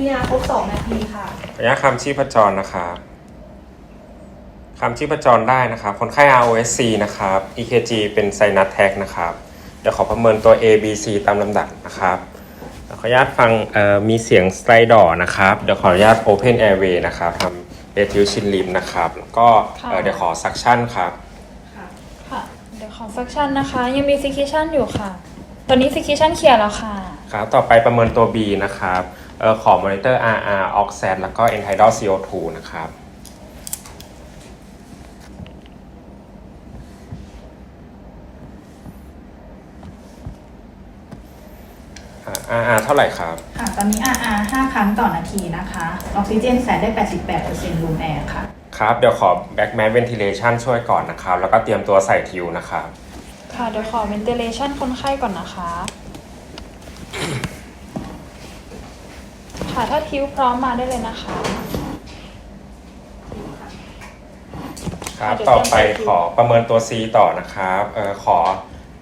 CPR ครบ2นาทีค่ะระยะคำชีพจรนะครับคำชีพจรได้นะครับ คนไข้ ROSC นะครับ EKG เป็นไซนัสแท็กนะครับ เดี๋ยวขอประเมินตัว A B C ตามลำดับนะครับเดี๋ยวขออนุญาตฟังเอ่อมีเสียงสไตรดอร์นะครับ เดี๋ยวขออนุญาต Open Airway นะครับทำเ e ทิวชินลิมนะครับ แล้วก็เอ่อเดี๋ยวขอซักชั่นครับค่ะค่ะเดี๋ยวขอซักชันนะคะ ยังมีซิคิชันอยู่ค่ะ ตอนนี้ซิคิชันเคลียร์แล้วค่ะ ครับ ต่อไปประเมินตัว B นะครับ เอ่อขอมอนิเตอร์ RR Oxat แล้วก็ End Tidal CO2 นะครับอ่า RR เท่าไหร่ครับ ค่ะ ตอนนี้ RR 5 ครั้งต่อนาทีนะคะ ออกซิเจนแสได้ 88%รูมแอร์ค่ะ ครับ เดี๋ยวขอ Back Mask Ventilation ช่วยก่อนนะครับ แล้วก็เตรียมตัวใส่ทิวนะครับ ค่ะ เดี๋ยวขอ ventilation คนไข้ก่อนนะคะ ค่ะถ้าทิวพร้อมมาได้เลยนะคะ ครับเดี๋ยวต่อไปเตรียมใส่ทิวขอประเมินตัว C ต่อนะครับเอ่อขอ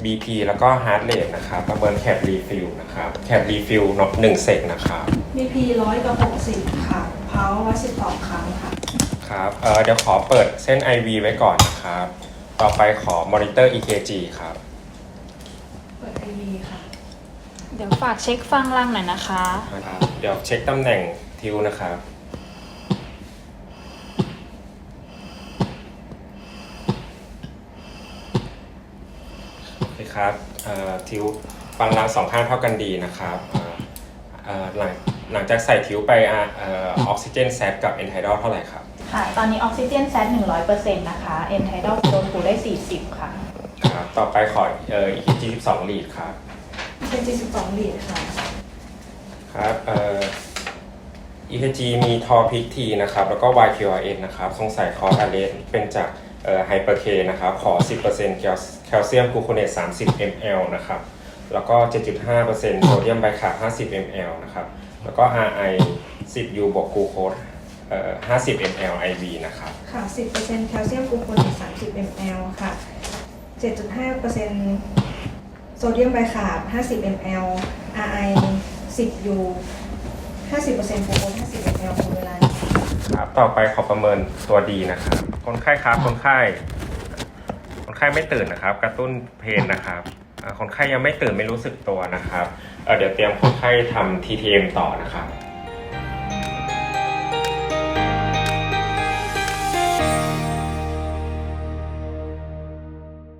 BP แล้วก็ Heart Rate นะครับ ประเมิน Cap Refill นะครับ Cap Refill เนอะหนึ่งเซกนะครับ BP ร้อยกับ60ค่ะเพา112ครั้งค่ะ ครับเอ่อเดี๋ยวขอเปิดเส้น IV ไว้ก่อนนะครับ ต่อไปขอ Monitor EKG ครับ เปิด IV ค่ะ เดี๋ยวฝากเช็คฟังลังหน่อยนะคะ นะครับเดี๋ยวเช็คตำแหน่งทิวนะครับ โอเคครับเอ่อทิวฟังรางสองข้างเท่ากันดีนะครับเอ่อเอ่อหลังหลังจากใส่ทิวไปอะเอออกซิเจนแซดกับเอนไทดอลเท่าไหร่ครับ ค่ะ ตอนนี้ออกซิเจนแซ100%นะคะเอนไทดอลโดนปูได้ 40 ค่ะ ครับ ต่อไปขอเอ่อ EKG 12ลีดครับ เป็น72ลีดค่ะ ครับเอ่อ EKG มีทอพิกทีนะครับ แล้วก็ YQRN นะครับ สงสัยคอร์สอะเลนเป็นจากไฮเปอร์เคนะครับ ขอ 10%แคลแคลเซียมกลูโคเนต30 ml นะครับ แล้วก็ 7.5%โซเดียมไบคาร์บ50 ml นะครับ แล้วก็ RI 10 U บวกกลูโคสเอ่อ50 ml IV นะครับ ค่ะ 10%แคลเซียมกลูโคเนต30 ml ค่ะ 7.5% โซเดียมไบคาร์บ50 ml RI 10 U 50%ฟูโคส50 ml ของเวลาครับ ต่อไปขอประเมินตัวดีนะครับ คนไข้ครับ คนไข้ คนไข้ไม่ตื่นนะครับ กระตุ้นเพนนะครับอ่าคนไข้ยังไม่ตื่นไม่รู้สึกตัวนะครับเเดี๋ยวเตรียมคนไข้ทำ TTM ต่อนะครับ